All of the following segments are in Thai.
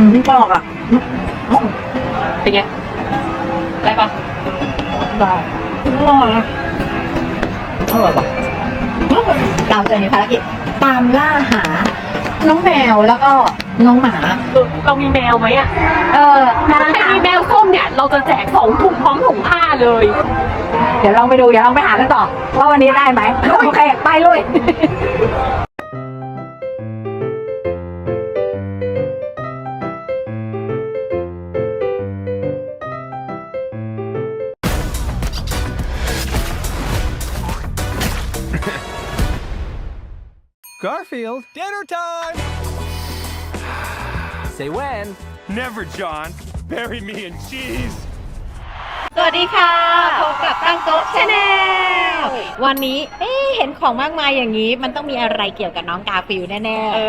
อืมพี่บอกอะเป็นไงได้ปะได้อร่อยอะอร่อยปะเราจะมีภารกิจตามล่าหา น้องแมวแล้วก็น้องหมา เรามีแมวไหมอะเออถ้าใครมีแมวส้มเนี่ย เราจะแจกสองถุงพร้อมถุงผ้าเลย เดี๋ยวลองไปดู เดี๋ยวลองไปหากันต่อ ว่าวันนี้ได้ไหม โอเค ไปเลย Garfield, dinner time! Say when. Never, John. Bury me in cheese. สวัสดีค่ะ พบกับตั้งโต๊ะชาแนล วันนี้ เอ๊ะเห็นของมากมายอย่างนี้ มันต้องมีอะไรเกี่ยวกับน้องกาฟิลแน่ๆ เอ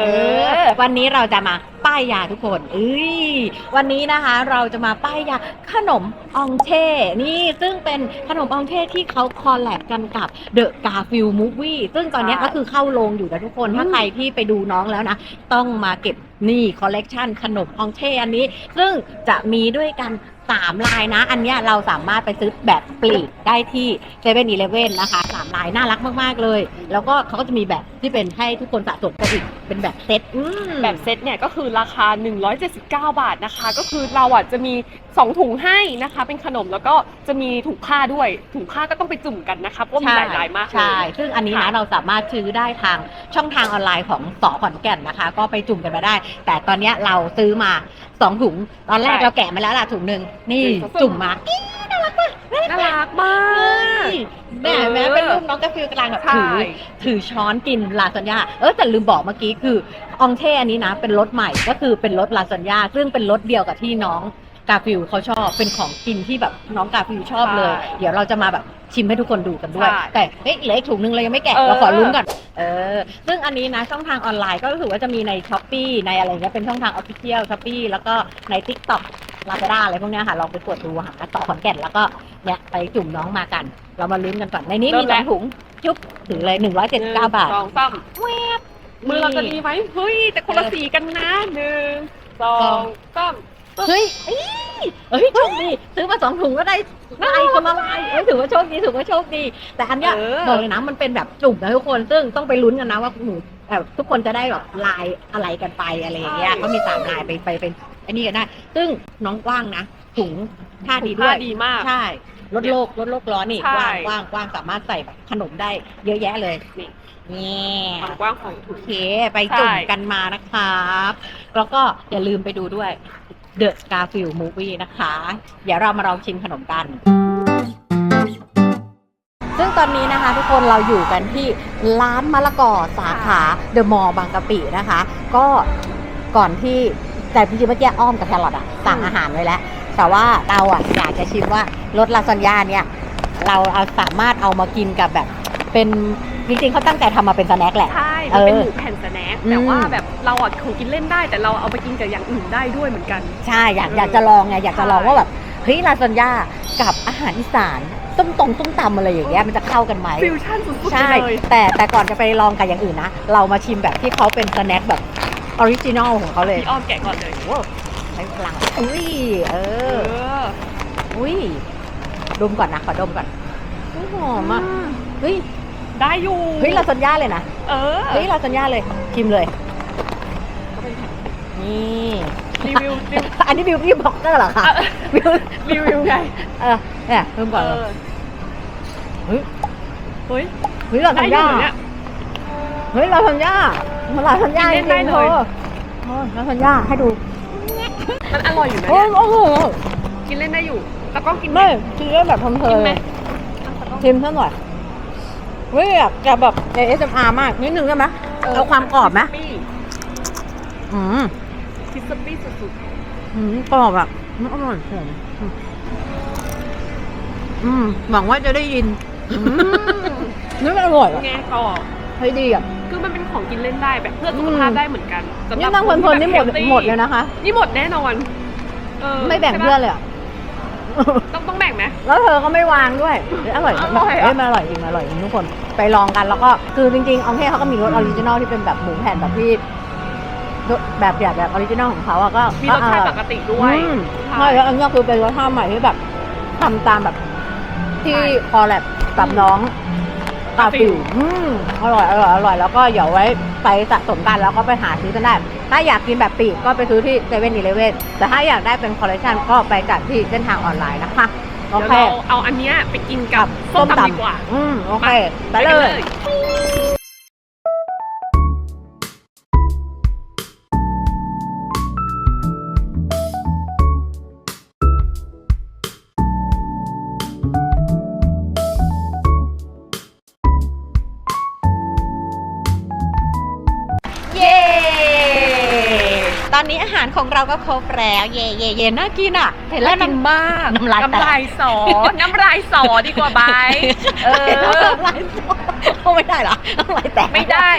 อ วันนี้เราจะมา ป้ายยาทุกคนเอ้ยวันนี้นะคะเราจะมาป้ายยาขนมอองเช่นี่ซึ่งเป็นขนมอองเช่ที่เขาคอลแลบกันกับเดอะกาฟิลมูฟวี่ซึ่งตอนนี้ก็คือเข้าโรงอยู่นะทุกคน ถ้าใครที่ไปดูน้องแล้วนะ ต้องมาเก็บ นี่คอลเลกชันขนมอองเช่อันนี้ ซึ่งจะมีด้วยกัน3ลายนะ อันเนี้ยเราสามารถไปซื้อแบบปลีกได้ที่7 e เ e ่ e อนะคะสามลายน่ารักมาก ๆ เลย แล้วก็เขาก็จะมีแบบที่เป็นให้ทุกคนสะสมกันอีก เป็นแบบเซ็ตอืมแบบเซตเนี่ยก็คือราคา 179 บาทนะคะ ก็คือเราอะจะมี 2 ถุงให้นะคะ เป็นขนมแล้วก็จะมีถุงผ้าด้วย ถุงผ้าก็ต้องไปจุ่มกันนะคะเพราะมีหลายลายมากเลยใช่ซึ่งอันนี้นะค่ะเราสามารถซื้อได้ทางช่องทางออนไลน์ของสอขอนแก่นนะคะ ก็ไปจุ่มกันมาได้แต่ตอนเนี้ยเราซื้อมาสองถุง ตอนแรกเราแกะมาแล้วล่ะถุงหนึ่งนี่จุ่มมาน่ารักมาก แม่แม่เป็นรูปน้องกาฟิลกำลังแบบใช่ถือ ถือช้อนกินลาซานญ่าเออแต่ลืมบอกเมื่อกี้คือ อองเท่อันนี้นะ เป็นรสใหม่ก็คือเป็นรสลาซานญ่าซึ่งเป็นรสเดียวกับที่น้อง กาฟิลเขาชอบเป็นของกินที่แบบน้องกาฟิลชอบเลยเดี๋ยวเราจะมาแบบชิมให้ทุกคนดูกันด้วย ใช่แต่เฮ้ยเหลืออีกถุงนึงเรายังไม่แกะเออ เราขอลุ้นก่อนเออซึ่งอันนี้นะช่องทางออนไลน์ก็รู้สึกว่าจะมีในช้อปปีในอะไรเงี้ยเป็นช่องทางออฟฟิเชียลช้อปปีแล้วก็ใน t ิ k t o k ลาซาด้าอะไรพวกเนี้ยค่ะลองไปกดดูหาต่อขอนแก่นแล้วก็เนี่ยไปจุ่มน้องมากัน เรามาลุ้นกันก่อนในนี้มีสองถุงจุ๊บถึงเลยหนึ่งร้อยเจ็ดสิบเก้าบาท สองสามแวบมือเราจะดีไหมเฮ้ย แต่คนละสีกันนะหนึ่งสองสาม เฮ้ย เอ้ยเฮ้ยโชคดีซื้อมาสองถุงก็ได้ลายคนละลายเอ้ยถือว่าโชคดีถือว่าโชคดี แต่อันเนี้ยเออ บอกเลยนะมันเป็นแบบจุ่มนะทุกคนซึ่งต้องไปลุ้นกันนะว่าหนูแบบทุกคนจะได้แบบลายอะไรกันไปอะไรอย่างเงี้ยเขามีสามลายไปไปเป็นไอันนี้กันได้ ซึ่งน้องกว้างนะถุงท่าดีด้ผ้าวยดีมาก ใช่ลดโลกลดโลกร้อนนี่ใช่ กว้างกว้างกว้างสามารถใส่แบบขนมได้เยอะแยะเลยนี่นี่ความกว้างของถุโองเค ไปจุ่มใช่ กันมานะครับ แล้วก็อย่าลืมไปดูด้วย The Garfield Movie นะคะ เดี๋ยวเรามาลองชิมขนมกัน ซึ่งตอนนี้นะคะทุกคนเราอยู่กันที่ร้านมะละกอสาขาเดอะมอลล์บางกะปินะคะ ก็ก่อนที่แต่จริงๆเมื่อกี้อ้อมกับแครอทอะสั่งอาหารไว้แล้ว แต่ว่าเราอะอยากจะชิมว่ารสลาซานญ่าเนี่ยเราเอาสามารถเอามากินกับแบบเป็นจริงๆเขาตั้งใจทำมาเป็นสแน็คแหละ ใช่ มันเป็นเออหมูแผ่นสแน็คอืมแต่ว่าแบบ เราอะของกินเล่นได้ แต่เราเอาไปกินกับอย่างอื่นได้ด้วยเหมือนกัน ใช่อยากเออออยากจะลองไงอยากจะลองใช่ว่าแบบเฮ้ยลาซานญ่ากับอาหารอีสานต้มตรงต้มตำอะไรอย่างเงี้ยมันจะเข้ากันไหมฟิวชั่นสุดๆไปใช่เลยแต่แต่ก่อนจะไปลองกับอย่างอื่นนะ เรามาชิมแบบที่เขาเป็นสแน็คแบบออริจินอลของเขาเลยพี่อ้อมแกะก่อนเลยโอ้ใช้พลังอุ้ยเอเออออุ้ยดมก่อนนะขอดมก่อนอุ๊ยหอมอะเฮ้ยได้อยู่เฮ้ยลาซานญ่าเลยนะเออเฮ้ยลาซานญ่าเลยชิมเลยก็เป็นแผ่น นี่รีวิวรีวิว อันนี้บิวตี้บล็อกเกอร์เหรอคะบิวรีวิวไง เออเนี่ยเริ่มก่อนเลยเออเฮ้ยเฮ้ยเฮ้ยลาได้ซานอยู่ญ่าเหรอเนี่ย เฮ้ยลาซานญ่ามันลาซานญ่ากินเล่นได้เลยจริงๆธอโอ้ยลาซานญ่าให้ดูมันอร่อยอยู่นะโอ้เนี่ยยโอ้โหกินเล่นได้อยู่ แล้วก็กินไม่คือเรื่องแบบทำเพลิกินนไหมชิมซะหน่อยเฮ้ยอยากจะแบบ ASMR มากนิดนึงได้ไหมเอาความกรอบไหมปี้อืม คิสปี้สุดอืมกรอบแบบมันอร่อยหอมอืมอืมหวังว่าจะได้ยินอืมนี่มันอร่อยๆอะไงก็เฮ้ยดีอะ คือมันเป็นของกินเล่นได้แบบเพื่อสุขภาพได้เหมือนกันสำหนี่รับนั่งเพลินๆนี่หมดคที่แบบ หมดเลยนะคะ นี่หมดแน่นอนเออไม่แบ่งใช่ปะเพื่อนเลยอะต้องต้องแบ่งไหม แล้วเธอก็ไม่วางด้วยเอ้ยอร่อยอร่อยอะ เอ้ยมันอร่อยจริงอร่อยจริงทุกคนไปลองกันแล้วก็คือจริงๆอองเท่เขาก็มีรสออริจินอลที่เป็นแบบหมูแผ่นแบบที่เแบบแบบแบบออริจินอลของเขาอะก็มีรสชาติปกติด้วยอืมใช่ใช่แล้วอันนี้คือเป็นรสชาติใหม่ที่แบบทำตามแบบที่ใช่คอแลบกับน้องกาฟิวอืมอร่อยอร่อยอร่อยแล้วก็เดี๋ยวไว้ไปสะสมกันแล้วก็ไปหาซื้อกันได้ ถ้าอยากกินแบบปีกก็ไปซื้อที่เซเว่นอีเลเว่นแต่ถ้าอยากได้เป็นคอลเลคชันก็ไปจัดที่เส้นทางออนไลน์นะคะโอเดี๋ยวเคเราเอาอันเนี้ยไปกินกับส้มตำดีกว่า อืมโอเค ไปไปเลกันย อนนี้อาหารของเราก็ครบแล้วเย่เย่เย่น่ากินอะเห็นแล้วน่ากินมากน้ำลายแตกน้ำลายสอ น้ำลายสอดีกว่าบายเออน้ำลายสดโอ้ไม่ได้เหรอน้ำลายแตก ไม่ได้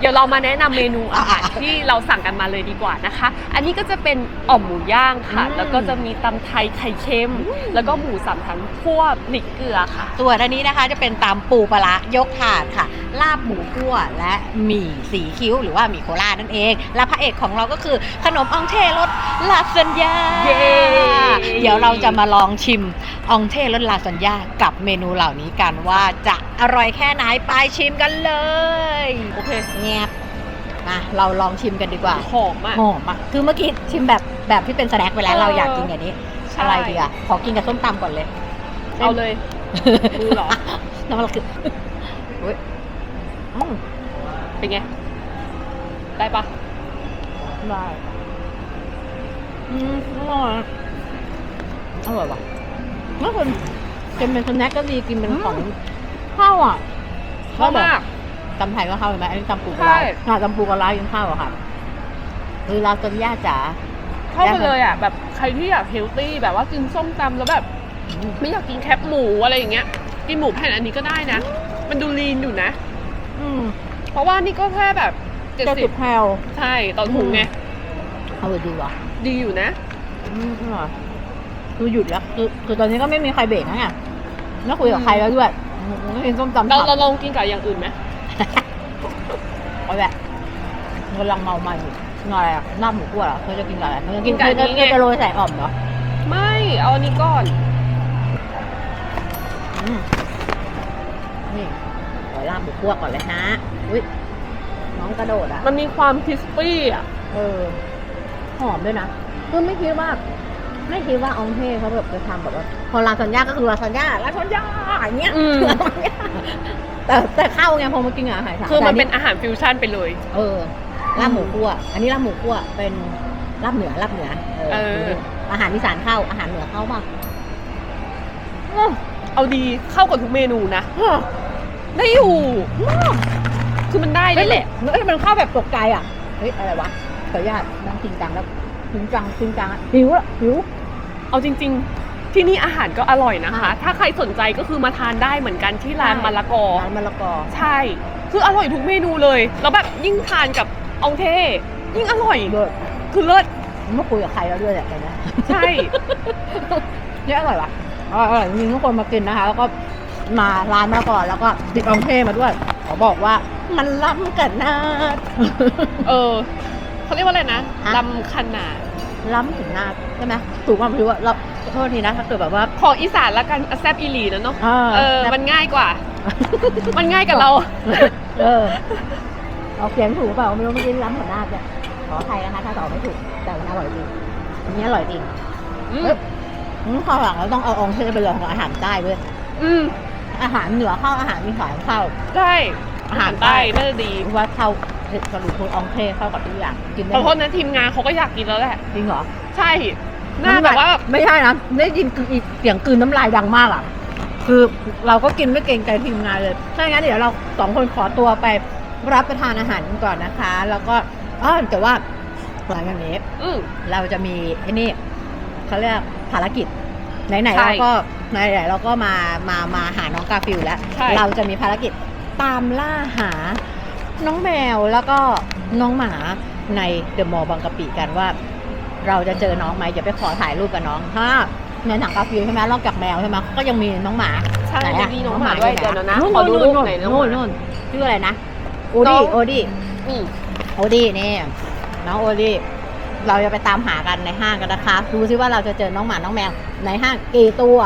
เดี๋ยวเรามาแนะนำเมนูอาหารอะที่เราสั่งกันมาเลยดีกว่านะคะ อันนี้ก็จะเป็นอ่อมหมูย่างค่ะ อืม แล้วก็จะมีตำไทยไข่เค็ม แล้วก็หมูสามชั้นคั่วพริกเกลือค่ะ ส่วนอันนี้นะคะจะเป็นตำปูปลาร้ายกถาดค่ะ ลาบหมูคั่วและหมี่สีคิ้วหรือว่าหมี่โคราชนั่นเอง และพระเอกของเราก็คือขนมอองเท่รสลาซานญ่าเย้ เดี๋ยวเราจะมาลองชิมอองเท่รสลาซานญ่ากับเมนูเหล่านี้กันว่าจะอร่อยแค่ไหนไปชิมกันเลยโอเคแงบมาเราลองชิมกันดีกว่าหอมอะ หอมอะคือเมื่อกี้ชิมแบบแบบที่เป็นสแน็คไปแล้วเออ เราอยากกินอย่างนี้ใช่อะไรดีอะขอกินกับส้มตำก่อนเลย เอาเลยมือเหรอ น้ำมันคืออุ๊ย อืมเป็นไง ได้ปะได้อืมอร่อยอร่อยว่ะก็คือกินเป็นสแน็คก็ดีกินเป็นของข้าวอะชอบมากตำไทยก็เข้าใช่ไหมอันนี้ตำปูปใช่ลาร้าอะตำปูปลาร้ายังเข้าอะค่ะคือลาซานญ่าจ๋าเข้าไปเลยอะ แบบใครที่อยากเฮลตี้แบบว่ากินส้มตำแล้วแบบ ไม่อยากกินแคปหมูอะไรอย่างเงี้ย กินหมูแผ่นอันนี้ก็ได้นะ มันดูลีนอยู่นะอื มเพราะว่านี่ก็แค่แบบเจ็ดเจ็ดสิสิบบแพลวใช่ต่อถุงไง เอาดีว่ะดีอยู่นะ อืมอร่อยคือหยุดแล้วคือคือตอนนี้ก็ไม่มีใครเบรกนะเนี่ยไม่คุยกับใครแล้วด้วยไม่กินส้มตำเราผัเราดลองกินกับอย่างอื่นไหมเอาแบบกำลังเมามันอยู่กินอะไรอะลาบหมูกั่วเหรอเธอจะกินกับอะไรเธอจะกินกินกับเธออันนี้ไงจะจะโรยใส่อ่อมเหรอไม่ เอาอันนี้ก่อน อืมนี่ขอ ลาบหมูคั่วก่อนเลยนะอุ้ยน้องกระโดดอะ มันมีความคริสปี้อะ เออ หอมด้วยนะคือไม่คิดว่า ไม่คิดว่าอองเท่เขาแบบจะทำแบบว่า พอลาซานญ่าก็คือลาซานญ่าลาซานญ่าอย่างเงี้ยอืม ลาซานญ่าแต่แต่เข้าไงพอมากินกับอาหารไทยคือมันแต่เป็นอาหารฟิวชั่นไปเลย เออลาบหมูคั่ว อันนี้ลาบหมูคั่วเป็นลาบเหนือลาบเหนือเออ อาหารอีสานเข้าอาหารเหนือเข้าป่ะ เอาดีเข้ากับทุกเมนูนะ ได้อยู่คือมันได้เลยแหละเฮ้ยมันเข้าแบบตกใจอะ เฮ้ย อะไรวะขออนุญาตนั่งจริงจังแล้วจริงจังจริงจังอะหิวอะหิว เอาจริง ๆ ที่นี่อาหารก็อร่อยนะคะ ถ้าใครสนใจก็คือมาทานได้เหมือนกันที่ร้านใช่ มะละกอ ร้านมะละกอ ใช่ คืออร่อยทุกเมนูเลย แล้วแบบยิ่งทานกับอองเท่ยิ่งอร่อย เลิศคือเลิศ ไม่คุยกับใครแล้วด้วยแหละตอนนี้ใช่ เนี่ยอร่อยว่ะอร่อยอร่อยจริงๆทุกคนมากินนะคะ แล้วก็ มาร้านมาก่อนแล้วก็ติดอองเท่มาด้วยขอบอกว่ามันล้ำกันนาด เออเขาเรียกว่าอะไรนะฮะ ลำขนาด ล้ำถึงนาดใช่ไหมถูกความรู้ว่าเราโทษทีนะถ้าเกิดแบบว่าของอีสานละกันแซบอีหลีนะเนาะเออเออ มันง่ายกว่า มันง่ายกับเรา เออเอาเขียนถูกเปล่าไม่รู้เมื่อกี้ล้ำหัวหน้าเนี่ยขออภัยนะคะถ้าตอบไม่ถูกแต่มันอร่อยจริงอันนี้อร่อยจริงอืมเฮ้ยอืมข้าวหลังเราต้องเอาองเทไปลองกับอาหารใต้ด้วยอืม อาหารเหนือเข้าอาหารอีสานเข้า ใช่อาอาหาหารรใต้ใต้น่าจะดีว่าเข้าสรุปคือองเทเข้ากับทุกอย่างกินได้ขอหโทมษดนะทีมงานเขาก็อยากกินแล้วแหละ จริงเหรอ ใช่น่าแบบว่าไม่ใช่นะได้ยินคืออีเสียงกลืนน้ำลายดังมากอะ คือเราก็กินไม่เกรงใจทีมงานเลยถ้าอย่างนั้นเดี๋ยวเราสองคนขอตัวไปรับประทานอาหารกันก่อนนะคะ แล้วก็อ๋อแต่ว่าหลังจากนี้อืมเราจะมีไอ้นี่เขาเรียกภารกิจไหนๆใช่เราก็ ไหนๆเราก็มามามาหาน้องกาฟิลแล้ว ใช่ เราจะมีภารกิจตามล่าหาน้องแมวแล้วก็น้องหมาในเดอะมอลล์บางกะปิกันว่า เราจะเจอน้องไหมอย่าไปขอถ่ายรูปกับน้องถ้าในหนังกาฟิลใช่ไหมนอกจากแมวใช่ไหมก็ยังมีน้องหมาใช่ไหนอะมีน้องหมาด้วยอเดี๋ยวนะนู่นขอดูรูปนู่นหน่อยน้องนู่นหมานู่นชื่ออะไรนะโอน้ดี้อง โอดี้อืมโอดี้นี่น้องโอลี่เราจะไปตามหากันในห้างกันนะคะดูซิว่าเราจะเจอน้องหมาน้องแมวในห้างกี่ตัว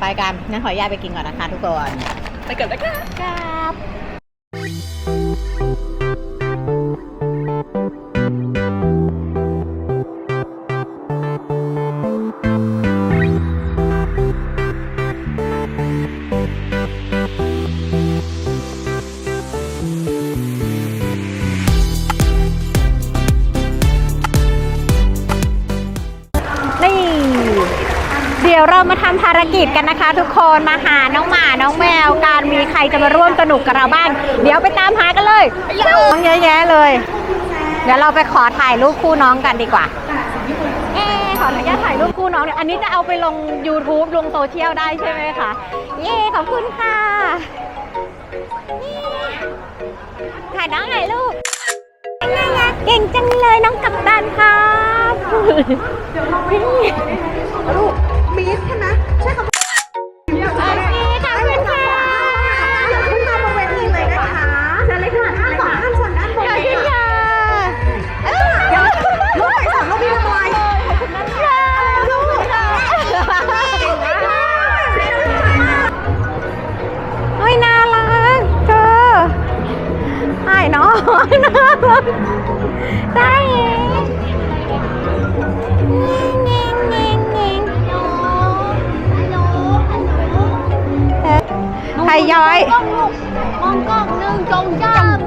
ไปกันงั้นขออนุญาตไปกินก่อนนะคะทุกคน ไปเกิดแล้วกันครับ นะคะทุกคนมาหาน้องหมาน้องแมวการมีใครจะมาร่วมสนุกกับเราบ้าง เดี๋ยวไปตามหากันเลยน้องเยอะแยะเลย เดี๋ยวเราไปขอถ่ายรูปคู่น้องกันดีกว่าเอ๊ะขออนุญาตถ่ายรูปคู่น้องเนี่ยอันนี้จะเอาไปลง YouTube ลงโซเชียลได้ใช่ไหมคะเย้ขอบคุณค่ะถ่ายน้องหน่อยลูกน่ารักเก่งจังเลยน้องกัปตันครับลูกบีสใช่ไหม ไทยย้อยมองกล้องหนึ่งจงจาม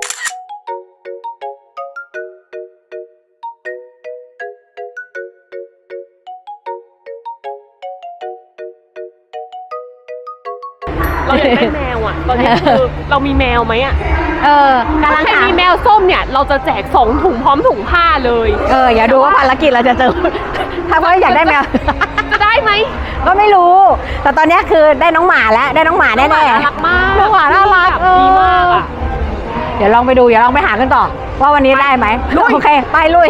เราอยากได้แมวอะ ตอนนี้คือเรามีแมวไหมอะ เออกำลังใครหามีแมวส้มเนี่ย เราจะแจกสองถุงพร้อมถุงผ้าเลย เอออย่าดูว่าภารกิจเราจะเจอ ถ้าว่าอยากได้แมว จะได้ไหมก็ไม่รู้ แต่ตอนนี้คือได้น้องหมาแล้ว ได้น้องหมาแน่ๆ น่ารักมากน้องหมาน่ารักแบบดีมากอะ เดี๋ยวลองไปดู เดี๋ยวลองไปหากันต่อ ว่าวันนี้ได้ไหมลุย โอเค ไปลุย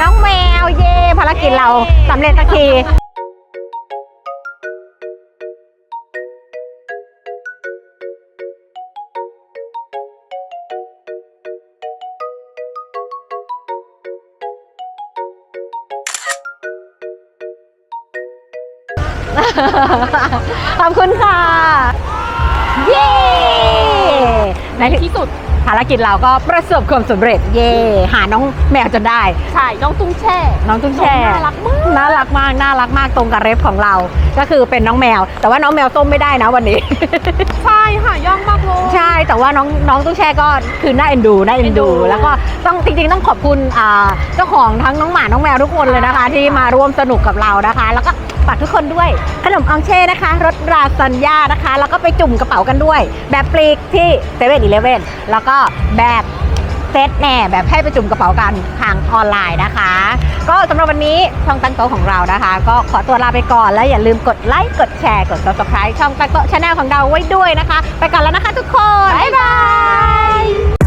น้องแมวเย่ภารกิจเราสำเร็จสักทีขอบคุณค่ะ เย้ในที่ที่สุด ภารกิจเราก็ประสบความสำเร็จเย่หาน้องแมวจนได้ ใช่น้องตุ้งแช่ น้องตุ้งแช่น่ารักมากน่ารักมากน่ารักมากตรงกับเรฟของเรา ก็คือเป็นน้องแมว แต่ว่าน้องแมวส้มไม่ได้นะวันนี้ ใช่ค่ะย่องมากเลยใช่แต่ว่าน้องน้องตุ้งแช่ก็คือน่าเอ็นดูน่าเอ็นดูเอ็นดูแล้วก็ต้องจริงๆ ต้องขอบคุณอ่าเจ้าของทั้งน้องหมาน้องแมวทุกคนเลยนะคะ ที่มาร่วมสนุกกับเรานะคะ แล้วก็ฝากทุกคนด้วยขนมอองเช่นะคะรส ราซันย่านะคะ แล้วก็ไปจุ่มกระเป๋ากันด้วย แบบปลีกที่เซเว่นอีเลฟเว่นแล้วก็แบบเซตแน่แบบให้ไปจุ่มกระเป๋ากันทางออนไลน์นะคะ ก็สำหรับวันนี้ช่องตั้งโต๊ะของเรานะคะ ก็ขอตัวลาไปก่อนแล้วอย่าลืมกดไลค์กดแชร์กด subscribe ช่องตั้งโต๊ะชาแนลของเราไว้ด้วยนะคะ ไปก่อนแล้วนะคะทุกคน บ๊ายบาย